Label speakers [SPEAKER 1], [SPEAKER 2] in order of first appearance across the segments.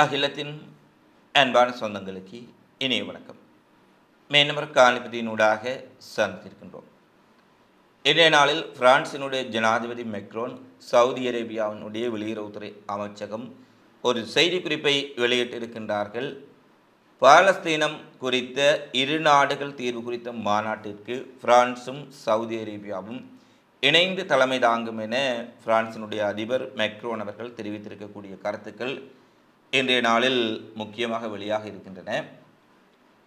[SPEAKER 1] அகிலத்தின் அன்பான சொந்தங்களுக்கு இனிய வணக்கம். மேனமர் காலிபதியினூடாக சந்தித்திருக்கின்றோம். இன்றைய நாளில் பிரான்சினுடைய ஜனாதிபதி மெக்ரோன் சவுதி அரேபியாவினுடைய வெளியுறவுத்துறை அமைச்சகம் ஒரு செய்திக்குறிப்பை வெளியிட்டிருக்கின்றார்கள். பாலஸ்தீனம் குறித்த இரு நாடுகள் தீர்வு குறித்த மாநாட்டிற்கு பிரான்சும் சவுதி அரேபியாவும் இணைந்து தலைமை தாங்கும் என பிரான்சினுடைய அதிபர் மெக்ரோன் அவர்கள் தெரிவித்திருக்கக்கூடிய கருத்துக்கள் இன்றைய நாளில் முக்கியமாக வெளியாக இருக்கின்றன.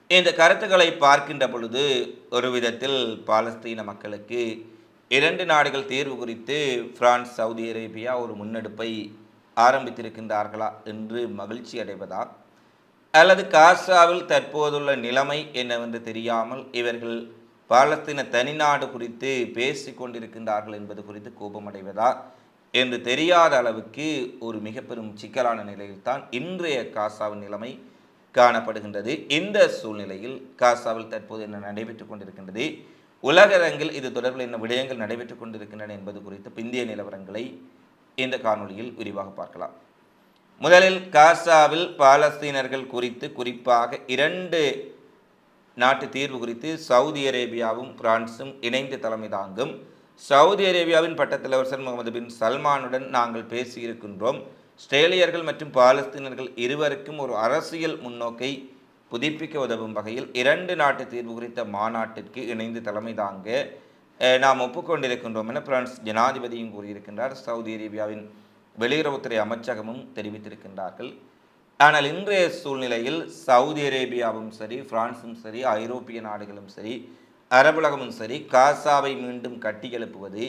[SPEAKER 1] இந்த கருத்துக்களை பார்க்கின்ற பொழுது ஒரு விதத்தில் பாலஸ்தீன மக்களுக்கு இரண்டு நாடுகள் தீர்வு குறித்து பிரான்ஸ் சவுதி அரேபியா ஒரு முன்னெடுப்பை ஆரம்பித்திருக்கின்றார்களா என்று மகிழ்ச்சி அடைவதா? அல்லது காசாவில் தற்போதுள்ள நிலைமை என்னவென்று தெரியாமல் இவர்கள் பாலஸ்தீன தனிநாடு குறித்து பேசிக்கொண்டிருக்கின்றார்கள் என்பது குறித்து கோபமடைவதா? என்று தெரியாத அளவுக்கு ஒரு மிக பெரும் சிக்கலான நிலையில்தான் இன்றைய காசாவின் நிலைமை காணப்படுகின்றது. இந்த சூழ்நிலையில் காசாவில் தற்போது என்ன நடைபெற்றுக் கொண்டிருக்கின்றது? உலகரங்கில் இது தொடர்பில் என்ன விடயங்கள் நடைபெற்றுக் கொண்டிருக்கின்றன என்பது குறித்து பிந்திய நிலவரங்களை இந்த காணொளியில் விரிவாக பார்க்கலாம். முதலில் காசாவில் பாலஸ்தீனர்கள் குறித்து குறிப்பாக இரண்டு நாட்டு தீர்வு குறித்து சவுதி அரேபியாவும் பிரான்சும் இணைந்து தலைமை தாங்கும் சவுதி அரேபியாவின் பட்டத்தலைவர் முகமது பின் சல்மானுடன் நாங்கள் பேசியிருக்கின்றோம். ஸ்ட்ரேலியர்கள் மற்றும் பாலஸ்தீனர்கள் இருவருக்கும் ஒரு அரசியல் முன்னோக்கை புதுப்பிக்க உதவும் வகையில் இரண்டு நாட்டு தீர்வு குறித்த மாநாட்டிற்கு இணைந்து தலைமை தாங்க நாம் ஒப்புக்கொண்டிருக்கின்றோம் என பிரான்ஸ் ஜனாதிபதியும் கூறியிருக்கின்றார். சவுதி அரேபியாவின் வெளியுறவுத்துறை அமைச்சகமும் தெரிவித்திருக்கின்றார்கள். ஆனால் இன்றைய சூழ்நிலையில் சவுதி அரேபியாவும் சரி பிரான்சும் சரி ஐரோப்பிய நாடுகளும் சரி அரபுலகமும் சரி காசாவை மீண்டும் கட்டியெழுப்புவது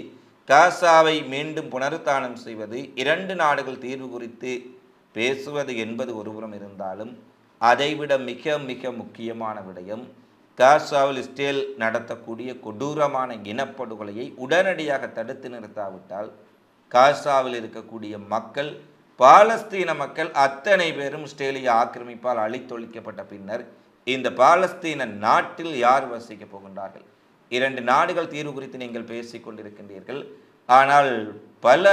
[SPEAKER 1] காசாவை மீண்டும் புனருத்தானம் செய்வது இரண்டு நாடுகள் தீர்வு குறித்து பேசுவது என்பது ஒருபுறம் இருந்தாலும் அதைவிட மிக மிக முக்கியமான விடயம் காசாவில் இஸ்ரேல் நடத்தக்கூடிய கொடூரமான இனப்படுகொலையை உடனடியாக தடுத்து நிறுத்தாவிட்டால் காசாவில் இருக்கக்கூடிய மக்கள் பாலஸ்தீன மக்கள் அத்தனை பேரும் இஸ்ரேலிய ஆக்கிரமிப்பால் அழித்தொழிக்கப்பட்ட பின்னர் இந்த பாலஸ்தீன நாட்டில் யார் வசிக்கப் போகின்றார்கள்? இரண்டு நாடுகள் தீர்வு குறித்து நீங்கள் பேசிக் கொண்டிருக்கின்றீர்கள். ஆனால் பல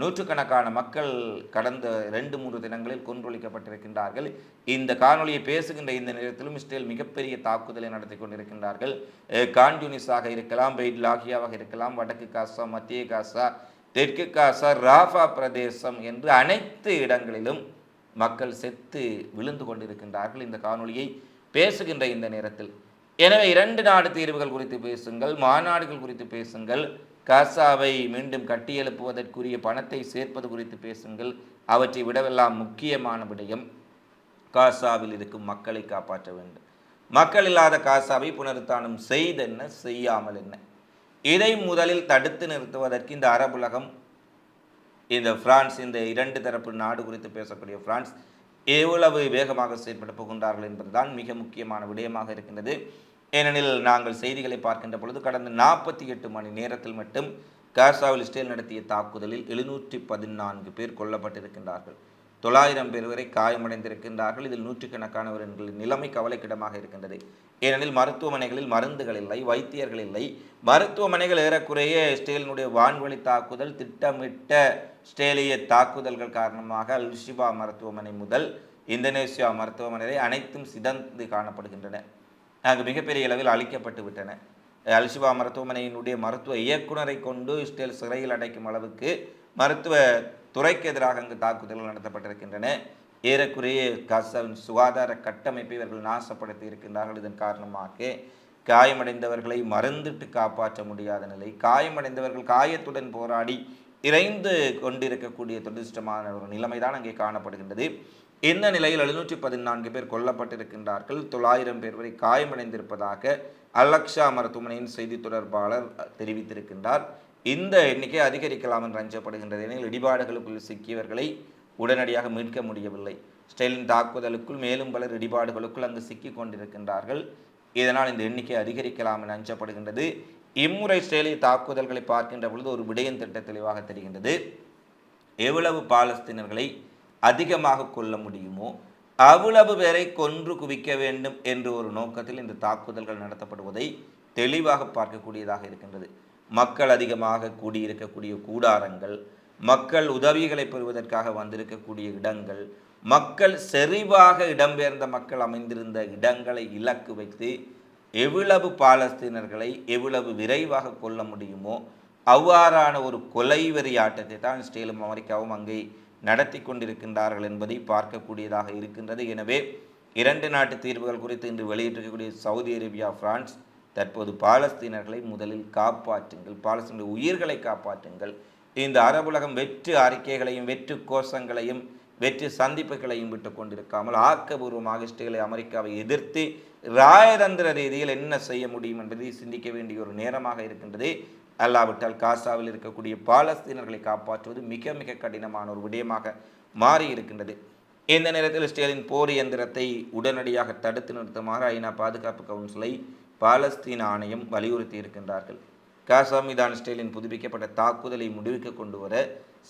[SPEAKER 1] நூற்றுக்கணக்கான மக்கள் கடந்த ரெண்டு மூன்று தினங்களில் கொன்றொழிக்கப்பட்டிருக்கின்றார்கள். இந்த காணொலியை பேசுகின்ற இந்த நேரத்திலும் இஸ்ரேல் மிகப்பெரிய தாக்குதலை நடத்தி கொண்டிருக்கின்றார்கள். கான்யூனிஸாக இருக்கலாம் பெய்ட் லாகியாவாக இருக்கலாம் வடக்கு காசா மத்திய காசா தெற்கு காசா ராஃபா பிரதேசம் என்று அனைத்து இடங்களிலும் மக்கள் செத்து விழுந்து கொண்டிருக்கின்றார்கள். இந்த காணொலியை பேசுகின்ற இந்த நேரத்தில். எனவே இரண்டு நாடு தீர்வுகள் குறித்து பேசுங்கள் மாநாடுகள் குறித்து பேசுங்கள் காசாவை மீண்டும் கட்டியெழுப்புவதற்குரிய பணத்தை சேர்ப்பது குறித்து பேசுங்கள். அவற்றை விடவெல்லாம் முக்கியமான விடயம் காசாவில் இருக்கும் மக்களை காப்பாற்ற வேண்டும். மக்கள் இல்லாத காசாவை புனருத்தானம் செய்தென்ன செய்யாமல் என்ன? இதை முதலில் தடுத்து நிறுத்துவதற்கு இந்த அரபுலகம் இந்த பிரான்ஸ் இந்த இரண்டு தரப்பு நாடு குறித்து பேசக்கூடிய பிரான்ஸ் எவ்வளவு வேகமாக செயல்பட போகின்றார்கள் என்பதுதான் மிக முக்கியமான விடயமாக இருக்கின்றது. ஏனெனில் நாங்கள் செய்திகளை பார்க்கின்ற பொழுது கடந்த நாற்பத்தி எட்டு மணி நேரத்தில் மட்டும் காசாவில் இஸ்ரேல் நடத்திய தாக்குதலில் எழுநூற்றி பதினான்கு பேர் கொல்லப்பட்டிருக்கின்றார்கள். தொள்ளாயிரம் பேர் வரை காயமடைந்திருக்கின்றார்கள். இதில் நூற்றுக்கணக்கானவர்களின் நிலைமை கவலைக்கிடமாக இருக்கின்றது. ஏனெனில் மருத்துவமனைகளில் மருந்துகள் இல்லை வைத்தியர்கள் இல்லை. மருத்துவமனைகள் ஏறக்குறைய இஸ்ரேலினுடைய வான்வழி தாக்குதல் திட்டமிட்ட இஸ்ரேலிய தாக்குதல்கள் காரணமாக அல்ஷிபா மருத்துவமனை முதல் இந்தோனேசியா மருத்துவமனை வரை அனைத்தும் சிதந்து காணப்படுகின்றன. அங்கு மிகப்பெரிய அளவில் அழிக்கப்பட்டு விட்டன. அல்ஷிபா மருத்துவமனையினுடைய மருத்துவ இயக்குநரை கொண்டு இஸ்ரேல் சிறையில் அடைக்கும் அளவுக்கு மருத்துவ துறைக்கு எதிராக அங்கு தாக்குதல்கள் நடத்தப்பட்டிருக்கின்றன. ஏறக்குறைய காசாவின் சுகாதார கட்டமைப்பை இவர்கள் நாசப்படுத்தி இருக்கின்றார்கள். இதன் காரணமாக காயமடைந்தவர்களை மருந்திட்டு காப்பாற்ற முடியாத நிலை காயமடைந்தவர்கள் காயத்துடன் போராடி இறைந்து கொண்டிருக்கக்கூடிய துரதிருஷ்டமான ஒரு நிலைமைதான் அங்கே காணப்படுகின்றது. இந்த நிலையில் எழுநூற்றி பதினான்கு பேர் கொல்லப்பட்டிருக்கின்றார்கள். தொள்ளாயிரம் பேர் வரை காயமடைந்திருப்பதாக அலக்ஷா மருத்துவமனையின் செய்தி தொடர்பாளர் தெரிவித்திருக்கின்றார். இந்த எண்ணிக்கை அதிகரிக்கலாம் என்று அஞ்சப்படுகின்றது. எனில் இடிபாடுகளுக்குள் சிக்கியவர்களை உடனடியாக மீட்க முடியவில்லை. ஸ்டெயிலின் தாக்குதலுக்குள் மேலும் பலர் இடிபாடுகளுக்குள் அங்கு சிக்கிக் கொண்டிருக்கின்றார்கள். இதனால் இந்த எண்ணிக்கை அதிகரிக்கலாம் என அஞ்சப்படுகின்றது. இம்முறை இஸ்ரேலிய தாக்குதல்களை பார்க்கின்ற பொழுது ஒரு விடயம் திட்ட தெளிவாக தெரிகின்றது. எவ்வளவு பாலஸ்தீனர்களை அதிகமாக கொல்ல முடியுமோ அவ்வளவு பேரை கொன்று குவிக்க வேண்டும் என்ற ஒரு நோக்கத்தில் இந்த தாக்குதல்கள் நடத்தப்படுவதை தெளிவாக பார்க்கக்கூடியதாக இருக்கின்றது. மக்கள் அதிகமாக கூடியிருக்கக்கூடிய கூடாரங்கள் மக்கள் உதவிகளை பெறுவதற்காக வந்திருக்கக்கூடிய இடங்கள் மக்கள் செறிவாக இடம்பெயர்ந்த மக்கள் அமைந்திருந்த இடங்களை இலக்கு வைத்து எவ்வளவு பாலஸ்தீனர்களை எவ்வளவு விரைவாக கொல்ல முடியுமோ அவ்வாறான ஒரு கொலை வரி ஆட்டத்தை தான் இஸ்ரேலும் அமெரிக்காவும் அங்கே நடத்தி கொண்டிருக்கின்றார்கள் என்பதை பார்க்கக்கூடியதாக இருக்கின்றது. எனவே இரண்டு நாட்டு தீர்வுகள் குறித்து இன்று வெளியிட்டிருக்கக்கூடிய சவுதி அரேபியா பிரான்ஸ் தற்போது பாலஸ்தீனர்களை முதலில் காப்பாற்றுங்கள் பாலஸ்தீனுடைய உயிர்களை காப்பாற்றுங்கள். இந்த அரபுலகம் வெற்று அறிக்கைகளையும் வெற்று கோஷங்களையும் வெற்றி சந்திப்புகளையும் விட்டு கொண்டிருக்காமல் ஆக்கபூர்வமாக இஸ்ரேலை அமெரிக்காவை எதிர்த்து ராயதந்திர ரீதியில் என்ன செய்ய முடியும் என்பதை சிந்திக்க வேண்டிய ஒரு நேரமாக இருக்கின்றது. அல்லாவிட்டால் காசாவில் இருக்கக்கூடிய பாலஸ்தீனர்களை காப்பாற்றுவது மிக மிக கடினமான ஒரு விடயமாக மாறி இருக்கின்றது. இந்த நேரத்தில் இஸ்ரேலின் போர் இயந்திரத்தை உடனடியாக தடுத்து நிறுத்துமாறு ஐநா பாதுகாப்பு கவுன்சிலை பாலஸ்தீன ஆணையம் வலியுறுத்தி இருக்கின்றார்கள். காசா மீதான புதுப்பிக்கப்பட்ட தாக்குதலை முடிவுக்கு கொண்டு வர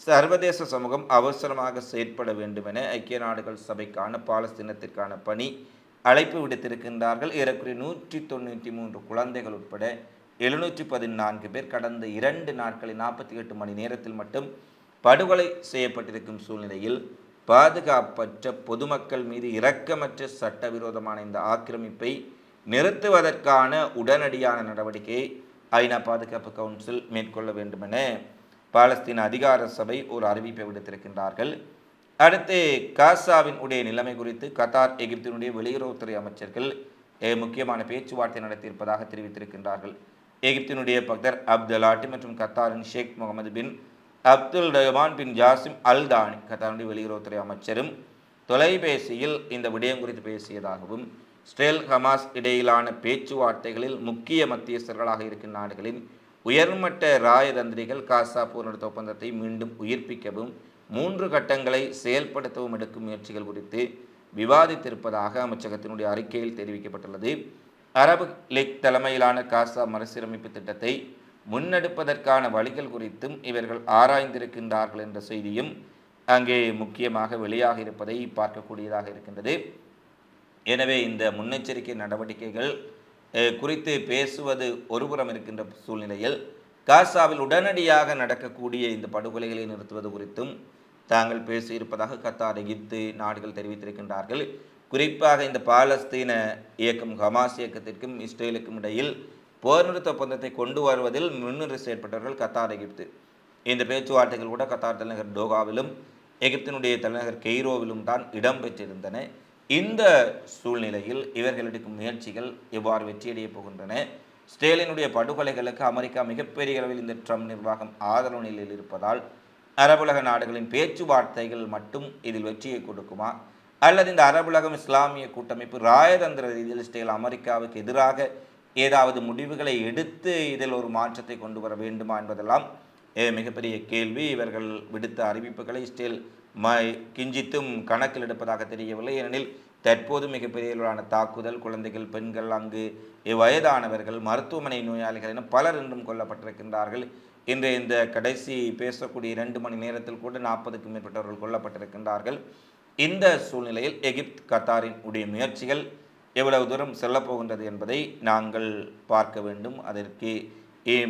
[SPEAKER 1] சர்வதேச சமூகம் அவசரமாக செயற்பட வேண்டும் என ஐக்கிய நாடுகள் சபைக்கான பாலஸ்தீனத்திற்கான பணி அழைப்பு விடுத்திருக்கின்றார்கள். ஏறக்குறைய நூற்றி தொண்ணூற்றி மூன்று குழந்தைகள் உட்பட எழுநூற்றி பதினான்கு பேர் கடந்த இரண்டு நாட்களில் நாற்பத்தி எட்டு மணி நேரத்தில் மட்டும் படுகொலை செய்யப்பட்டிருக்கும் சூழ்நிலையில் பாதுகாப்பற்ற பொதுமக்கள் மீது இரக்கமற்ற சட்டவிரோதமான இந்த ஆக்கிரமிப்பை நிறுத்துவதற்கான உடனடியான நடவடிக்கையை ஐநா பாதுகாப்பு கவுன்சில் மேற்கொள்ள வேண்டுமென பாலஸ்தீன அதிகார சபை ஒரு அறிவிப்பை விடுத்திருக்கின்றார்கள். அடுத்து காசாவின் உடைய நிலைமை குறித்து கத்தார் எகிப்தினுடைய வெளியுறவுத்துறை அமைச்சர்கள் முக்கியமான பேச்சுவார்த்தை நடத்தியிருப்பதாக தெரிவித்திருக்கின்றார்கள். எகிப்தினுடைய பக்தர் அப்தலாட்டி மற்றும் கத்தாரின் Sheikh Mohammed bin Abdul Rahman bin Jassim Al Thani கத்தாருடைய வெளியுறவுத்துறை அமைச்சரும் தொலைபேசியில் இந்த விடயம் குறித்து பேசியதாகவும் ஸ்டேல் ஹமாஸ் இடையிலான பேச்சுவார்த்தைகளில் முக்கிய மத்தியஸ்தர்களாக இருக்கும் நாடுகளின் உயர்மட்ட ராயதந்திரிகள் காசா போர்நிறுத்த ஒப்பந்தத்தை மீண்டும் உயிர்ப்பிக்கவும் மூன்று கட்டங்களை செயல்படுத்தவும் எடுக்கும் முயற்சிகள் குறித்து விவாதித்திருப்பதாக அமைச்சகத்தினுடைய அறிக்கையில் தெரிவிக்கப்பட்டுள்ளது. அரபு லீக் தலைமையிலான காசா மறுசீரமைப்பு திட்டத்தை முன்னெடுப்பதற்கான வழிகள் குறித்தும் இவர்கள் ஆராய்ந்திருக்கின்றார்கள் என்ற செய்தியும் அங்கே முக்கியமாக வெளியாக இருப்பதை பார்க்கக்கூடியதாக இருக்கின்றது. எனவே இந்த முன்னெச்சரிக்கை நடவடிக்கைகள் குறித்து பேசுவது ஒருபுறம் இருக்கின்ற சூழ்நிலையில் காசாவில் உடனடியாக நடக்கக்கூடிய இந்த படுகொலைகளை நிறுத்துவது குறித்தும் தாங்கள் பேசியிருப்பதாக கத்தார் எகிப்து நாடுகள் தெரிவித்திருக்கின்றார்கள். குறிப்பாக இந்த பாலஸ்தீன இயக்கம் ஹமாஸ் இயக்கத்திற்கும் இஸ்ரேலுக்கும் இடையில் போர் நிறுத்த ஒப்பந்தத்தை கொண்டு வருவதில் முன்னிறு செயற்பட்டவர்கள் கத்தார் எகிப்து. இந்த பேச்சுவார்த்தைகள் கூட கத்தார் தலைநகர் டோகாவிலும் எகிப்தினுடைய தலைநகர் கெய்ரோவிலும் தான் இடம்பெற்றிருந்தன. இந்த சூழ்நிலையில் இவர்கள் எடுக்கும் முயற்சிகள் எவ்வாறு வெற்றியடைய போகின்றன? ஸ்டேலினுடைய படுகொலைகளுக்கு அமெரிக்கா மிகப்பெரிய அளவில் இந்த ட்ரம்ப் நிர்வாகம் ஆதரவு நிலையில் இருப்பதால் அரபுலக நாடுகளின் பேச்சுவார்த்தைகள் மட்டும் இதில் வெற்றியை கொடுக்குமா? அல்லது இந்த அரபுலகம் இஸ்லாமிய கூட்டமைப்பு ராயதந்திர ரீதியில் ஸ்டேல் அமெரிக்காவுக்கு எதிராக ஏதாவது முடிவுகளை எடுத்து இதில் ஒரு மாற்றத்தை கொண்டு வர வேண்டுமா என்பதெல்லாம் மிகப்பெரிய கேள்வி. இவர்கள் விடுத்த அறிவிப்புகளை ஸ்டேல் ம கிஞ்சித்தும் கணக்கில் எடுப்பதாக தெரியவில்லை. ஏனெனில் தற்போது மிகப்பெரிய அளவிலான தாக்குதல் குழந்தைகள் பெண்கள் அங்கு வயதானவர்கள் மருத்துவமனை நோயாளிகள் என பலர் இன்றும் கொல்லப்பட்டிருக்கின்றார்கள். இன்று இந்த கடைசி பேசக்கூடிய இரண்டு மணி நேரத்தில் கூட நாற்பதுக்கும் மேற்பட்டவர்கள் கொல்லப்பட்டிருக்கின்றார்கள். இந்த சூழ்நிலையில் எகிப்த் கத்தாரின் உடைய முயற்சிகள் எவ்வளவு தூரம் செல்லப்போகின்றது என்பதை நாங்கள் பார்க்க வேண்டும். அதற்கு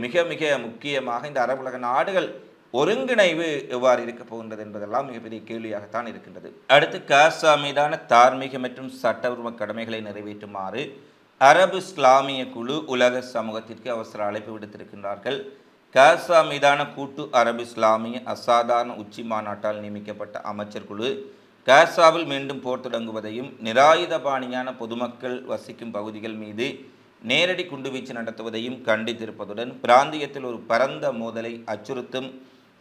[SPEAKER 1] மிக மிக முக்கியமாக இந்த அரபுலக நாடுகள் ஒருங்கிணைவு எவ்வாறு இருக்க போகின்றது என்பதெல்லாம் மிகப்பெரிய கேள்வியாகத்தான் இருக்கின்றது. அடுத்து காசா மீதான தார்மீக மற்றும் சட்டபூர்வ கடமைகளை நிறைவேற்றுமாறு அரபு இஸ்லாமிய குழு உலக சமூகத்திற்கு அவசர அழைப்பு விடுத்திருக்கின்றார்கள். காசா மீதான கூட்டு அரபு இஸ்லாமிய அசாதாரண உச்சி மாநாட்டால் நியமிக்கப்பட்ட அமைச்சர் குழு காசாவில் மீண்டும் போர் தொடங்குவதையும் நிராயுதபாணியான பொதுமக்கள் வசிக்கும் பகுதிகள் மீது நேரடி குண்டுவீச்சு நடத்துவதையும் கண்டித்திருப்பதுடன் பிராந்தியத்தில் ஒரு பரந்த மோதலை அச்சுறுத்தும்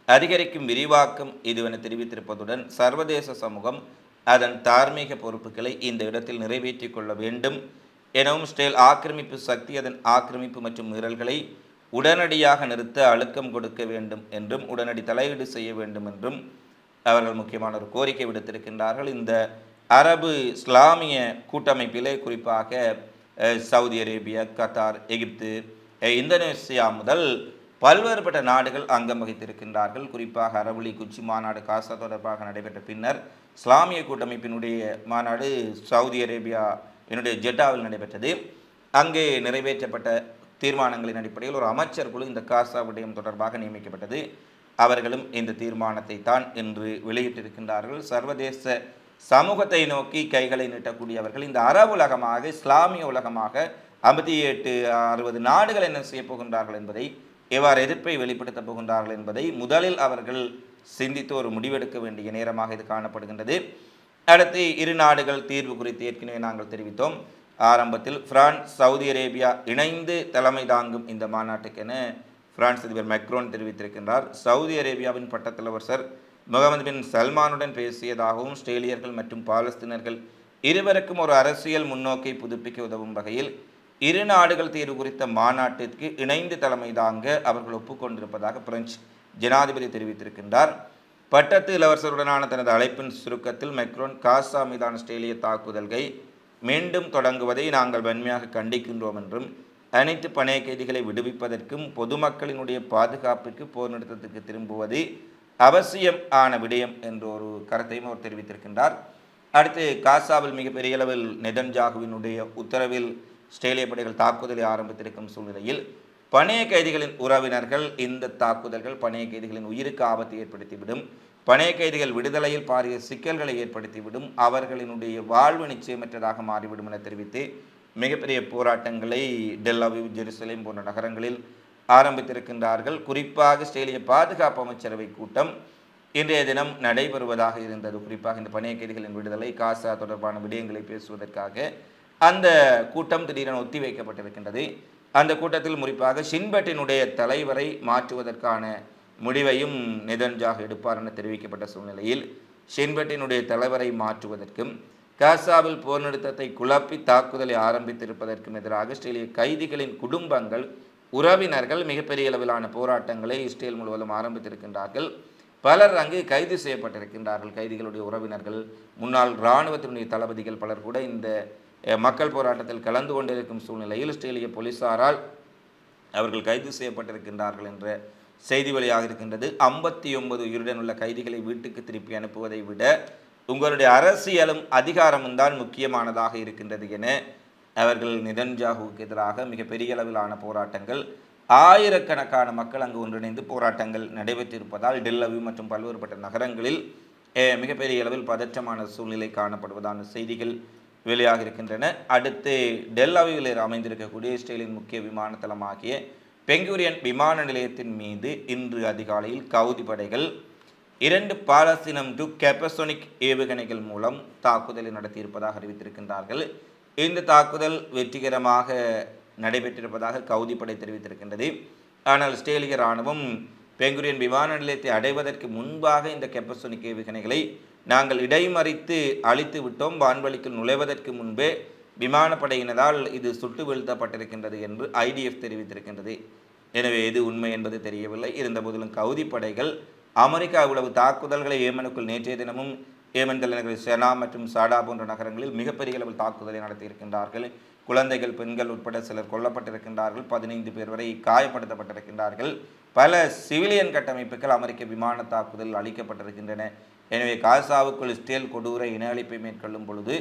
[SPEAKER 1] அதிகரிக்கும் விரிவாக்கம் இதுவென தெரிவித்திருப்பதுடன் சர்வதேச சமூகம் அதன் தார்மீக பொறுப்புகளை இந்த இடத்தில் நிறைவேற்றிக் கொள்ள வேண்டும் எனவும் ஸ்டேல் ஆக்கிரமிப்பு சக்தி அதன் ஆக்கிரமிப்பு மற்றும் மீறல்களை உடனடியாக நிறுத்த அழுத்தம் கொடுக்க வேண்டும் என்றும் உடனடி தலையீடு செய்ய வேண்டும் என்றும் அவர்கள் முக்கியமான ஒரு கோரிக்கை விடுத்திருக்கின்றார்கள். இந்த அரபு இஸ்லாமிய கூட்டமைப்பிலே குறிப்பாக Saudi Arabia Qatar Egypt Indonesia முதல் பல்வேறுபட்ட நாடுகள் அங்கம் வகித்திருக்கின்றார்கள். குறிப்பாக அரபுலி குச்சி மாநாடு காசா தொடர்பாக நடைபெற்ற பின்னர் இஸ்லாமிய கூட்டமைப்பினுடைய மாநாடு சவுதி அரேபியா என்னுடைய ஜெட்டாவில் நடைபெற்றது. அங்கே நிறைவேற்றப்பட்ட தீர்மானங்களின் அடிப்படையில் ஒரு அமைச்சர் குழு இந்த காசா விடயம் தொடர்பாக நியமிக்கப்பட்டது. அவர்களும் இந்த தீர்மானத்தை தான் இன்று வெளியிட்டிருக்கின்றார்கள். சர்வதேச சமூகத்தை நோக்கி கைகளை நீட்டக்கூடியவர்கள் இந்த அரபு உலகமாக இஸ்லாமிய உலகமாக ஐம்பத்தி எட்டு அறுபது நாடுகள் என்ன செய்ய போகின்றார்கள் என்பதை எவ்வாறு எதிர்ப்பை வெளிப்படுத்தப் போகின்றார்கள் என்பதை முதலில் அவர்கள் சிந்தித்து ஒரு முடிவெடுக்க வேண்டிய நேரமாக இது காணப்படுகின்றது. அடுத்து இரு நாடுகள் தீர்வு குறித்து ஏற்கனவே நாங்கள் தெரிவித்தோம். ஆரம்பத்தில் பிரான்ஸ் சவுதி அரேபியா இணைந்து தலைமை தாங்கும் இந்த மாநாட்டுக்கென பிரான்ஸ் அதிபர் மெக்ரோன் தெரிவித்திருக்கின்றார். சவுதி அரேபியாவின் பட்டத்தலைவர் முகமது பின் சல்மானுடன் பேசியதாகவும் ஆஸ்திரேலியர்கள் மற்றும் பாலஸ்தீனர்கள் இருவருக்கும் ஒரு அரசியல் முன்னோக்கை புதுப்பிக்க உதவும் வகையில் இரு நாடுகள் தீர்வு குறித்த மாநாட்டிற்கு இணைந்து தலைமை தாங்க அவர்கள் ஒப்புக்கொண்டிருப்பதாக பிரெஞ்சு ஜனாதிபதி தெரிவித்திருக்கின்றார். பட்டத்து இளவரசருடனான தனது அழைப்பின் சுருக்கத்தில் மெக்ரோன் காசா மீதான ஆஸ்திரேலிய தாக்குதல்களை மீண்டும் தொடங்குவதை நாங்கள் வன்மையாக கண்டிக்கின்றோம் என்றும் அனைத்து பணைய கைதிகளை விடுவிப்பதற்கும் பொதுமக்களினுடைய பாதுகாப்பிற்கு போர் நிறுத்தத்துக்கு திரும்புவது அவசியம் ஆன விடயம் என்ற ஒரு கருத்தையும் அவர் தெரிவித்திருக்கின்றார். அடுத்து காசாவில் மிகப்பெரிய அளவில் நெதன்ஜாகுவினுடைய உத்தரவில் ஆஸ்திரேலிய படைகள் தாக்குதலை ஆரம்பித்திருக்கும் சூழ்நிலையில் பணைய கைதிகளின் உறவினர்கள் இந்த தாக்குதல்கள் பணைய கைதிகளின் உயிருக்கு ஆபத்தை ஏற்படுத்திவிடும். பணைய கைதிகள் விடுதலையில் பாரிய சிக்கல்களை ஏற்படுத்திவிடும். அவர்களினுடைய வாழ்வு நிச்சயமற்றதாக மாறிவிடும் என தெரிவித்து மிகப்பெரிய போராட்டங்களை டெல்லாவி ஜெருசலேம் போன்ற நகரங்களில் ஆரம்பித்திருக்கின்றார்கள். குறிப்பாக ஸ்டேலிய பாதுகாப்பு அமைச்சரவை கூட்டம் இன்றைய தினம் நடைபெறுவதாக இருந்தது. குறிப்பாக இந்த பணைய கைதிகளின் விடுதலை காசா தொடர்பான விடயங்களை பேசுவதற்காக அந்த கூட்டம் திடீரென ஒத்தி வைக்கப்பட்டிருக்கின்றது. அந்த கூட்டத்தில் குறிப்பாக ஷின்பட்டினுடைய தலைவரை மாற்றுவதற்கான முடிவையும் நிதன்ஜாக எடுப்பார் என தெரிவிக்கப்பட்ட சூழ்நிலையில் ஷின்பட்டினுடைய தலைவரை மாற்றுவதற்கும் காசாவில் போர் நிறுத்தத்தை குழப்பி தாக்குதலை ஆரம்பித்திருப்பதற்கும் எதிராக இஸ்ரேலிய கைதிகளின் குடும்பங்கள் உறவினர்கள் மிகப்பெரிய அளவிலான போராட்டங்களை இஸ்ரேல் முழுவதும் ஆரம்பித்திருக்கின்றார்கள். பலர் அங்கு கைது செய்யப்பட்டிருக்கின்றார்கள். கைதிகளுடைய உறவினர்கள் முன்னாள் இராணுவத்தினுடைய தளபதிகள் பலர் கூட இந்த மக்கள் போராட்டத்தில் கலந்து கொண்டிருக்கும் சூழ்நிலையில் ஆஸ்திரேலிய போலீசாரால் அவர்கள் கைது செய்யப்பட்டிருக்கின்றார்கள் என்ற செய்தி வழியாக இருக்கின்றது. ஐம்பத்தி ஒன்பது உயிருடன் உள்ள கைதிகளை வீட்டுக்கு திருப்பி அனுப்புவதை விட உங்களுடைய அரசியலும் அதிகாரமும் தான் முக்கியமானதாக இருக்கின்றது என அவர்கள் நிதன்ஜாகுவுக்கு எதிராக மிகப்பெரிய அளவிலான போராட்டங்கள் ஆயிரக்கணக்கான மக்கள் அங்கு ஒன்றிணைந்து போராட்டங்கள் நடைபெற்றிருப்பதால் டெல்லவி மற்றும் பல்வேறுபட்ட நகரங்களில் மிகப்பெரிய அளவில் பதற்றமான சூழ்நிலை காணப்படுவதான செய்திகள் வெளியாக இருக்கின்றன அடுத்து டெல்லாவியில் அமைந்திருக்கக்கூடிய இஸ்ரேலின் முக்கிய விமான தளமாகிய பெங்குரியன் விமான நிலையத்தின் மீது இன்று அதிகாலையில் கவுதி படைகள் இரண்டு பாலஸ்தீனம் டு கெப்பசோனிக் ஏவுகணைகள் மூலம் தாக்குதலை நடத்தியிருப்பதாக அறிவித்திருக்கின்றார்கள். இந்த தாக்குதல் வெற்றிகரமாக நடைபெற்றிருப்பதாக கவுதி படை தெரிவித்திருக்கின்றது. ஆனால் இஸ்ரேலிய இராணுவம் பெங்குரியன் விமான நிலையத்தை அடைவதற்கு முன்பாக இந்த கெப்பசோனிக் ஏவுகணைகளை நாங்கள் இடைமறித்து அழித்து விட்டோம். வான்வழிக்கு நுழைவதற்கு முன்பே விமானப்படையினரால் இது சுட்டு வீழ்த்தப்பட்டிருக்கின்றது என்று ஐடிஎஃப் தெரிவித்திருக்கின்றது. எனவே எது உண்மை என்பது தெரியவில்லை. இருந்தபோதிலும் கவுதி படைகள் அமெரிக்கா இவ்வளவு தாக்குதல்களை ஏமனுக்குள் நேற்றைய தினமும் ஏமன் தலைநகர் செனா மற்றும் சாடா போன்ற நகரங்களில் மிகப்பெரிய அளவில் தாக்குதலை நடத்தியிருக்கின்றார்கள். குழந்தைகள் பெண்கள் உட்பட சிலர் கொல்லப்பட்டிருக்கின்றார்கள். பதினைந்து பேர் வரை காயப்படுத்தப்பட்டிருக்கின்றார்கள். பல சிவிலியன் கட்டமைப்புகள் அமெரிக்க விமான தாக்குதல் அளிக்கப்பட்டிருக்கின்றன எனவே காசாவுக்குள் இஸ்ரேல் கொடூர இன அழிப்பை மேற்கொள்ளும் பொழுது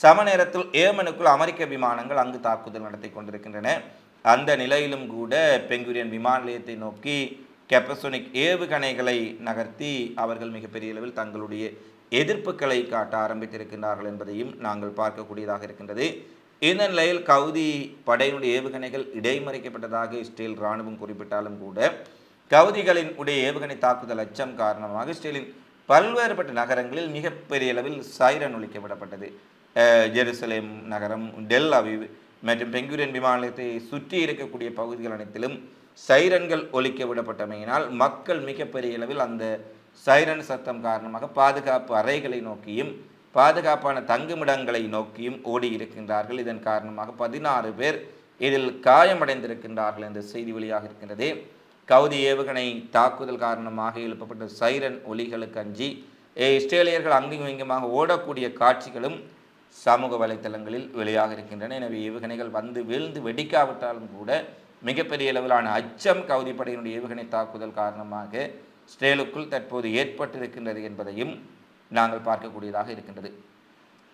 [SPEAKER 1] சம நேரத்தில் ஏமனுக்குள் அமெரிக்க விமானங்கள் அங்கு தாக்குதல் நடத்தி கொண்டிருக்கின்றன. அந்த நிலையிலும் கூட பெங்குரியன் விமான நிலையத்தை நோக்கி கெப்பசோனிக் ஏவுகணைகளை நகர்த்தி அவர்கள் மிகப்பெரிய அளவில் தங்களுடைய எதிர்ப்புகளை காட்ட ஆரம்பித்திருக்கின்றார்கள் என்பதையும் நாங்கள் பார்க்கக்கூடியதாக இருக்கின்றது. இந்த நிலையில் கவுதி படையினுடைய ஏவுகணைகள் இடைமறிக்கப்பட்டதாக இஸ்ரேல் இராணுவம் குறிப்பிட்டாலும் கூட கவுதிகளின் உடைய ஏவுகணை தாக்குதல் அச்சம் காரணமாக இஸ்ரேலின் பல்வேறுபட்ட நகரங்களில் மிகப்பெரிய அளவில் சைரன் ஒழிக்கப்படப்பட்டது. ஜெருசலேம் நகரம் டெல் அவிவ் மற்றும் பெங்குரியன் விமான நிலையத்தை சுற்றி இருக்கக்கூடிய பகுதிகள் அனைத்திலும் சைரன்கள் ஒழிக்க விடப்பட்டமையினால் மக்கள் மிகப்பெரிய அளவில் அந்த சைரன் சத்தம் காரணமாக பாதுகாப்பு அறைகளை நோக்கியும் பாதுகாப்பான தங்குமிடங்களை நோக்கியும் ஓடி இருக்கின்றார்கள். இதன் காரணமாக பதினாறு பேர் இதில் காயமடைந்திருக்கின்றார்கள் என்ற செய்தி வழியாக இருக்கின்றது கவுதி ஏவுகணை தாக்குதல் காரணமாக எழுப்பப்பட்ட சைரன் ஒலிகளுக்கு அஞ்சி இஸ்ரேலியர்கள் அங்கும் இங்குமாக ஓடக்கூடிய காட்சிகளும் சமூக வலைத்தளங்களில் வெளியாக இருக்கின்றன. எனவே ஏவுகணைகள் வந்து வீழ்ந்து வெடிக்காவிட்டாலும் கூட மிகப்பெரிய அளவிலான அச்சம் கவுதி படையினுடைய ஏவுகணை தாக்குதல் காரணமாக இஸ்ரேலுக்குள் தற்போது ஏற்பட்டிருக்கின்றது என்பதையும் நாங்கள் பார்க்கக்கூடியதாக இருக்கின்றது.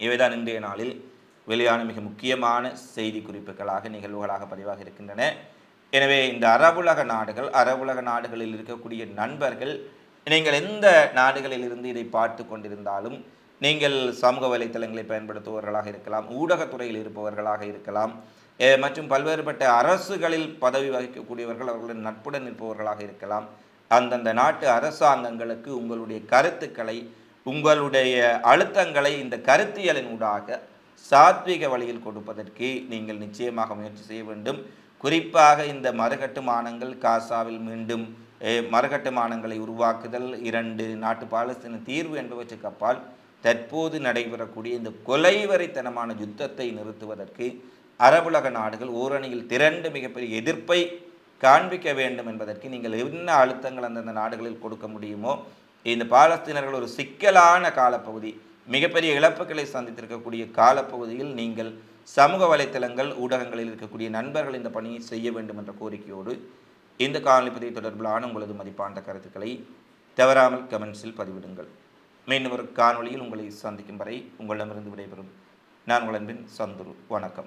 [SPEAKER 1] இவைதான் இன்றைய நாளில் வெளியான மிக முக்கியமான செய்தி குறிப்புகளாக நிகழ்வுகளாக பதிவாக இருக்கின்றன. எனவே இந்த அரபுலக நாடுகள் அரபுலக நாடுகளில் இருக்கக்கூடிய நண்பர்கள் நீங்கள் எந்த நாடுகளில் இருந்து இதை பார்த்து கொண்டிருந்தாலும் நீங்கள் சமூக வலைத்தளங்களை பயன்படுத்துபவர்களாக இருக்கலாம் ஊடகத்துறையில் இருப்பவர்களாக இருக்கலாம் மற்றும் பல்வேறுபட்ட அரசுகளில் பதவி வகிக்கக்கூடியவர்கள் அவர்களுடன் நட்புடன் இருப்பவர்களாக இருக்கலாம். அந்தந்த நாட்டு அரசாங்கங்களுக்கு உங்களுடைய கருத்துக்களை உங்களுடைய அழுத்தங்களை இந்த கருத்தியலின் ஊடாக சாத்விக வழியில் கொடுப்பதற்கு நீங்கள் நிச்சயமாக முயற்சி செய்ய வேண்டும். குறிப்பாக இந்த மறுகட்டுமானங்கள் காசாவில் மீண்டும் மறுகட்டுமானங்களை உருவாக்குதல் இரண்டு நாட்டு பாலஸ்தீன தீர்வு என்பவற்றுக்கு அப்பால் தற்போது நடைபெறக்கூடிய இந்த கொலைவரித்தனமான யுத்தத்தை நிறுத்துவதற்கு அரபுலக நாடுகள் ஓரணியில் திரண்டு மிகப்பெரிய எதிர்ப்பை காண்பிக்க வேண்டும் என்பதற்கு நீங்கள் என்ன அழுத்தங்கள் அந்தந்த நாடுகளில் கொடுக்க முடியுமோ இந்த பாலஸ்தீனர்கள் ஒரு சிக்கலான காலப்பகுதி மிகப்பெரிய இழப்புகளை சந்தித்திருக்கக்கூடிய காலப்பகுதியில் நீங்கள் சமூக வலைத்தளங்கள் ஊடகங்களில் இருக்கக்கூடிய நண்பர்கள் இந்த பணியை செய்ய வேண்டும் என்ற கோரிக்கையோடு இந்த காணொலி தொடர்பிலான உங்களது மதிப்பான கருத்துக்களை தவறாமல் கமெண்ட்ஸில் பதிவிடுங்கள். மீண்டும் ஒரு காணொளியில் உங்களை சந்திக்கும் வரை உங்களிடமிருந்து விடைபெறும். நான் உங்கள் அன்பின் சந்துரு. வணக்கம்.